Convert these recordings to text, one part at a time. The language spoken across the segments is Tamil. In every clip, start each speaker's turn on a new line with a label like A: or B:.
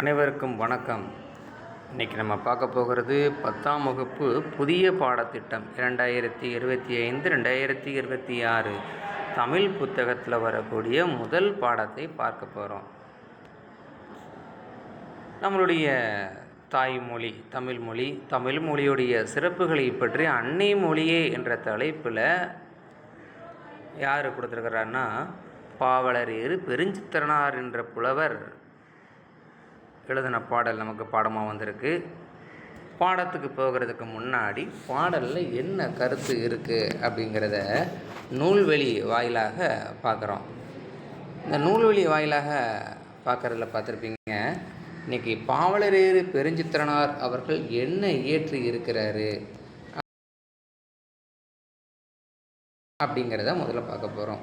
A: அனைவருக்கும் வணக்கம். இன்றைக்கி நம்ம பார்க்க போகிறது பத்தாம் வகுப்பு புதிய பாடத்திட்டம் இரண்டாயிரத்தி இருபத்தி ஐந்து ரெண்டாயிரத்தி இருபத்தி ஆறு. தமிழ் புத்தகத்தில் வரக்கூடிய முதல் பாடத்தை பார்க்க போகிறோம் நம்மளுடைய தாய்மொழி தமிழ் மொழி தமிழ் மொழியுடைய சிறப்புகளை பற்றி அன்னை மொழியே என்ற தலைப்பில் யார் கொடுத்துருக்கிறாருன்னா பாவலரேறு பெருஞ்சித்திரனார் என்ற புலவர் எழுதின பாடல் நமக்கு பாடமாக வந்திருக்கு. பாடத்துக்கு போகிறதுக்கு முன்னாடி பாடலில் என்ன கருத்து இருக்குது அப்படிங்கிறத நூல்வெளி வாயிலாக பார்க்குறோம். இந்த நூல்வெளி வாயிலாக பார்க்குறதுல பார்த்துருப்பீங்க இன்றைக்கி பாவலரேறு பெருஞ்சித்திரனார் அவர்கள் என்ன இயற்றி இருக்கிறாரு அப்படிங்கிறத முதல்ல பார்க்க போகிறோம்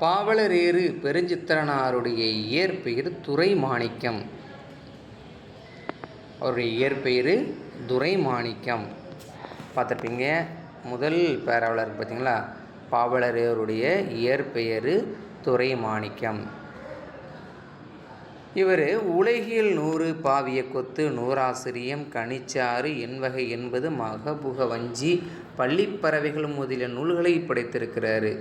A: பாவலரேறு பெருஞ்சித்திரனாருடைய இயற்பெயர் துறைமாணிக்கம் அவருடைய இயற்பெயர் துரை மாணிக்கம் பார்த்துருப்பீங்க முதல் பேராவலர் பார்த்தீங்களா? பாவலரேருடைய இயற்பெயர் துறைமாணிக்கம் இவர் உலகியல் நூறு பாவிய கொத்து நூறாசிரியம் கனிச்சாறு என்வகை என்பது மகபுக வஞ்சி பள்ளிப்பறவைகள் முதலிய நூல்களை படைத்திருக்கிறாரு.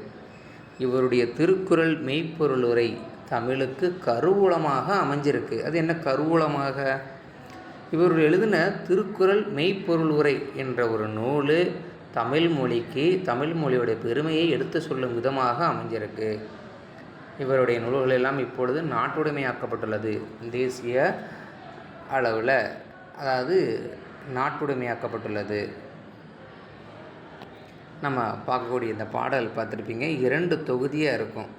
A: இவருடைய திருக்குறள் மெய்ப்பொருளுரை தமிழுக்கு கருவூலமாக அமைஞ்சிருக்கு. அது என்ன கருவூலமாக? இவர் எழுதின திருக்குறள் மெய்ப்பொருள் உரை என்ற ஒரு நூல் தமிழ் மொழிக்கு தமிழ் மொழியுடைய பெருமையை எடுத்து சொல்லும் விதமாக அமைஞ்சிருக்கு. இவருடைய நூல்கள் எல்லாம் இப்பொழுது நாட்டுடைமையாக்கப்பட்டுள்ளது. தேசிய அளவில் அதாவது நாட்டுடைமையாக்கப்பட்டுள்ளது. நம்ம பார்க்கக்கூடிய இந்த பாடல் பார்த்துருப்பீங்க. இரண்டு தொகுதியாக இருக்கும்.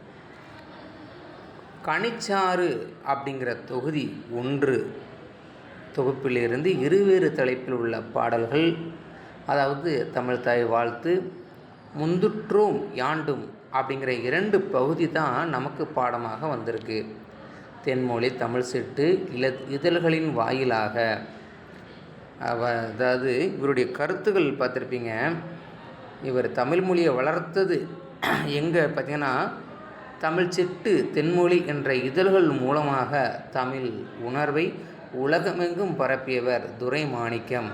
A: கனிச்சாறு அப்படிங்கிற தொகுதி ஒன்று. தொகுப்பிலிருந்து இருவேறு தலைப்பில் உள்ள பாடல்கள். அதாவது தமிழ் தாய் வாழ்த்து முந்துற்றோம் யாண்டும் அப்படிங்கிற இரண்டு பகுதி தான் நமக்கு பாடமாக வந்திருக்கு. தென்மொழி தமிழ் சிட்டு இல இதழ்களின் வாயிலாக. அவ அதாவது இவருடைய கருத்துக்கள் பார்த்துருப்பீங்க. இவர் தமிழ் மொழியை வளர்த்தது. எங்கே பார்த்தீங்கன்னா தமிழ் சிட்டு தென்மொழி என்ற இதழ்கள் மூலமாக தமிழ் உணர்வை உலகமெங்கும் பரப்பியவர் துரை மாணிக்கம்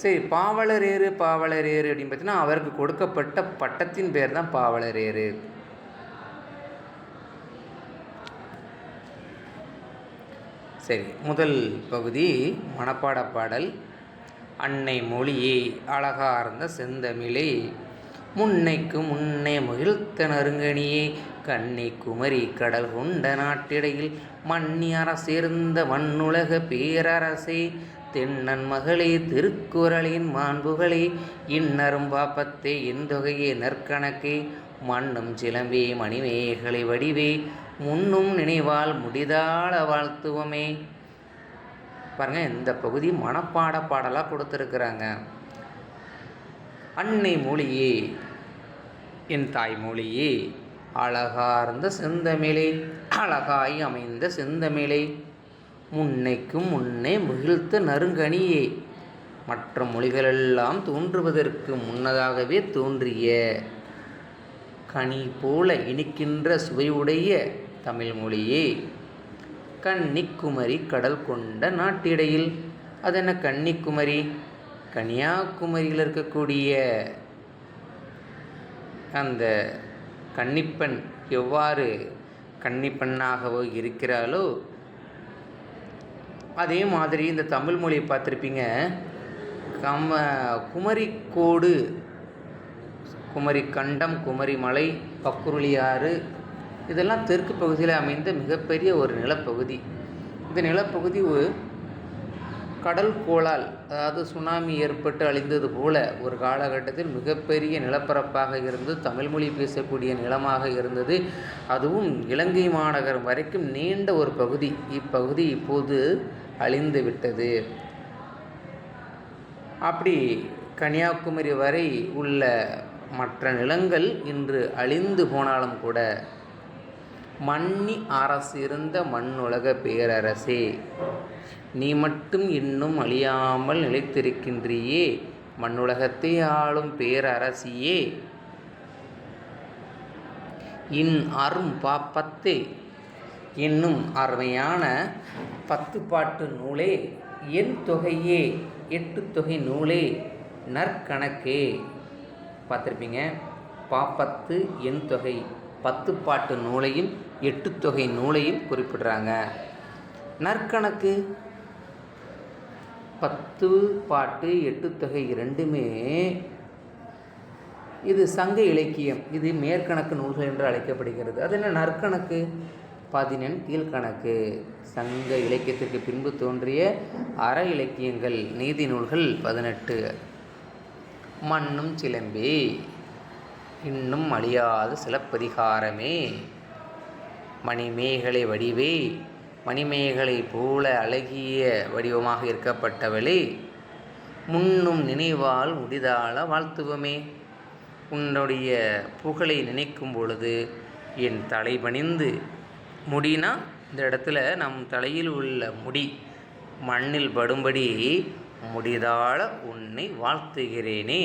A: சரி பாவலரேறு பாவலரேறு அப்படின்னு பார்த்தீங்கன்னா அவருக்கு கொடுக்கப்பட்ட பட்டத்தின் பேர் தான் பாவலரேறு. சரி முதல் பகுதி மனப்பாட பாடல். அன்னை மொழியே அழகார்ந்த செந்தமிழே. முன்னைக்கு முன்னே மகிழ்த்த நறுங்கனியே கண்ணி குமரி கடல் கொண்ட நாட்டிடையில் மன்னி அரசேர்ந்த மண்ணுலக பேரரசே. தென்னன் மகளே திருக்குறளின் மாண்புகளே. இன்னரும் பாப்பத்தே இந்தொகையே நற்கணக்கே. மண்ணும் சிலம்பே மணிமேகலை வடிவே. முன்னும் நினைவால் முடிதாள வாழ்த்துவமே. பாருங்கள் இந்த பகுதி மனப்பாட பாடலாக கொடுத்துருக்குறாங்க. அன்னை மொழியே என் தாய் மொழியே அழகார்ந்த செந்தமிழே அழகாய் அமைந்த செந்தமிழே முன்னைக்கும் முன்னே மகிழ்த்த நறுங்கனியே மற்ற மொழிகளெல்லாம் தோன்றுவதற்கு முன்னதாகவே தோன்றிய கனி போல இனிக்கின்ற சுவையுடைய தமிழ் மொழியே. கன்னிக்குமரி கடல் கொண்ட நாட்டிடையில். அது என்ன கன்னிக்குமரி? கன்னியாகுமரியில் இருக்கக்கூடிய அந்த கன்னிப்பெண் எவ்வாறு கன்னிப்பெண்ணாகவோ இருக்கிறாளோ அதே மாதிரி இந்த தமிழ் மொழியை பார்த்துருப்பீங்க. கம குமரிக்கோடு குமரி கண்டம் குமரி மலை பக்குருளியாறு இதெல்லாம் தெற்கு பகுதியில் அமைந்த மிகப்பெரிய ஒரு நிலப்பகுதி. இந்த நிலப்பகுதி கடல் கோளால் அதாவது சுனாமி ஏற்பட்டு அழிந்தது போல ஒரு காலகட்டத்தில் மிகப்பெரிய நிலப்பரப்பாக இருந்து தமிழ்மொழி பேசக்கூடிய நிலமாக இருந்தது. அதுவும் இலங்கை மாநகரம் வரைக்கும் நீண்ட ஒரு பகுதி. இப்பகுதி இப்போது அழிந்து விட்டது. அப்படி கன்னியாகுமரி வரை உள்ள மற்ற நிலங்கள் இன்று அழிந்து போனாலும் கூட மன்னி அரசிருந்த மண்ணுலக பேரரசே நீ மட்டும் இன்னும் அழியாமல் நிலைத்திருக்கின்றியே மண்ணுலகத்தை ஆளும் பேரரசியே. இன் அரும் பாப்பத்தே என்னும் அருமையான பத்து பாட்டு நூலே என் தொகையே எட்டு தொகை நூலே நற்கணக்கே. பார்த்துருப்பீங்க பாப்பத்து என் தொகை பத்து பாட்டு நூலையும் எட்டு தொகை நூலையும் குறிப்பிடுறாங்க. நற்கணக்கு பத்து பாட்டு எட்டு தொகை இரண்டுமே இது சங்க இலக்கியம். இது மேற்கணக்கு நூல்கள் என்று அழைக்கப்படுகிறது. அது என்ன நற்கணக்கு? பதினெண் கீழ்கணக்கு. சங்க இலக்கியத்திற்கு பின்பு தோன்றிய அற இலக்கியங்கள் நீதி நூல்கள் பதினெட்டு. மண்ணும் சிலம்பே இன்னும் அழியாத சிலப்பதிகாரமே. மணிமேகலை வடிவே மணிமேகலை போல அழகிய வடிவமாக இருக்கப்பட்டவளே முன்னும் நினைவால் முடிதாள வாழ்த்துவமே. உன்னுடைய புகழை நினைக்கும் பொழுது என் தலை பணிந்து முடினா இந்த இடத்துல நம் தலையில் உள்ள முடி மண்ணில் படும்படி முடிதாள உன்னை வாழ்த்துகிறேனே.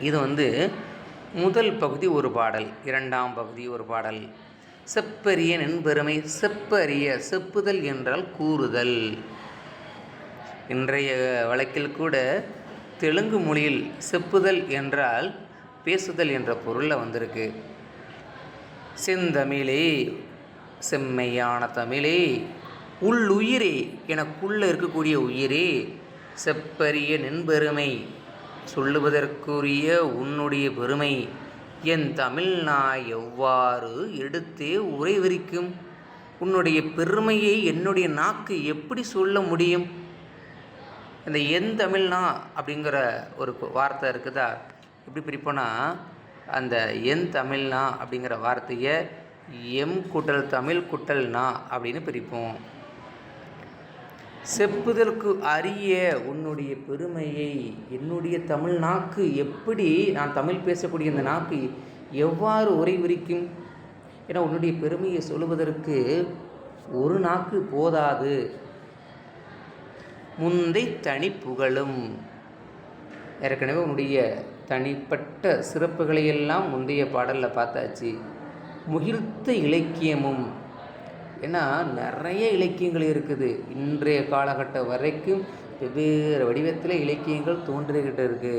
A: இது வந்து முதல் பகுதி ஒரு பாடல் இரண்டாம் பகுதி ஒரு பாடல். செப்பரிய நென்பெருமை செப்பரிய செப்புதல் என்றால் கூறுதல். இன்றைய வழக்கில் கூட தெலுங்கு மொழியில் செப்புதல் என்றால் பேசுதல் என்ற பொருளில் வந்திருக்கு. செந்தமிழே செம்மையான தமிழே உள்ளுயிரே எனக்குள்ளே இருக்கக்கூடிய உயிரே செப்பரிய நின்பெருமை. சொல்லுவதற்குரிய உன்னுடைய பெருமை என் தமிழ்நாய் எவ்வாறு எடுத்தே உரைவிரிக்கும் உன்னுடைய பெருமையை என்னுடைய நாக்கு எப்படி சொல்ல முடியும்? இந்த என் தமிழ்னா அப்படிங்கிற ஒரு வார்த்தை இருக்குதா? எப்படி பிரிப்போனா அந்த என் தமிழ்னா அப்படிங்கிற வார்த்தையை எம் குட்டல் தமிழ் குட்டல்னா அப்படின்னு பிரிப்போம். செப்புதற்கு அரிய உன்னுடைய பெருமையை என்னுடைய தமிழ் நாக்கு எப்படி நான் தமிழ் பேசக்கூடிய இந்த நாக்கு எவ்வாறு உரை விரிக்கும்? ஏன்னா உன்னுடைய பெருமையை சொல்லுவதற்கு ஒரு நாக்கு போதாது. முந்தை தனி புகழும் ஏற்கனவே உன்னுடைய தனிப்பட்ட சிறப்புகளையெல்லாம் முந்தைய பாடலில் பார்த்தாச்சு. முகிழ்த்த இலக்கியமும். ஏன்னா நிறைய இலக்கியங்கள் இருக்குது. இன்றைய காலகட்டம் வரைக்கும் வெவ்வேறு வடிவத்தில் இலக்கியங்கள் தோன்றிக்கிட்டு இருக்கு.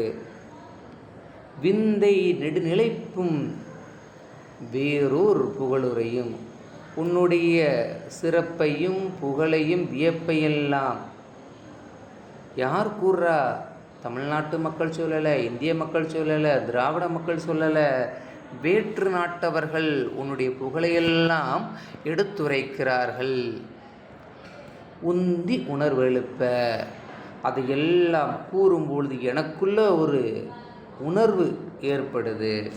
A: விந்தை நெடுநிலைப்பும் வேறோர் புகழுரையும் உன்னுடைய சிறப்பையும் புகழையும் வியப்பையெல்லாம். யார் கூறுறா தமிழ்நாட்டு மக்கள் சொல்லலை இந்திய மக்கள் சொல்லலை திராவிட மக்கள் சொல்லலை வேற்று நாட்டவர்கள் உன்னுடைய புகழையெல்லாம் எடுத்துரைக்கிறார்கள். உந்தி உணர்வெழுப்ப அதையெல்லாம் கூறும்பொழுது எனக்குள்ள ஒரு உணர்வு ஏற்படுது.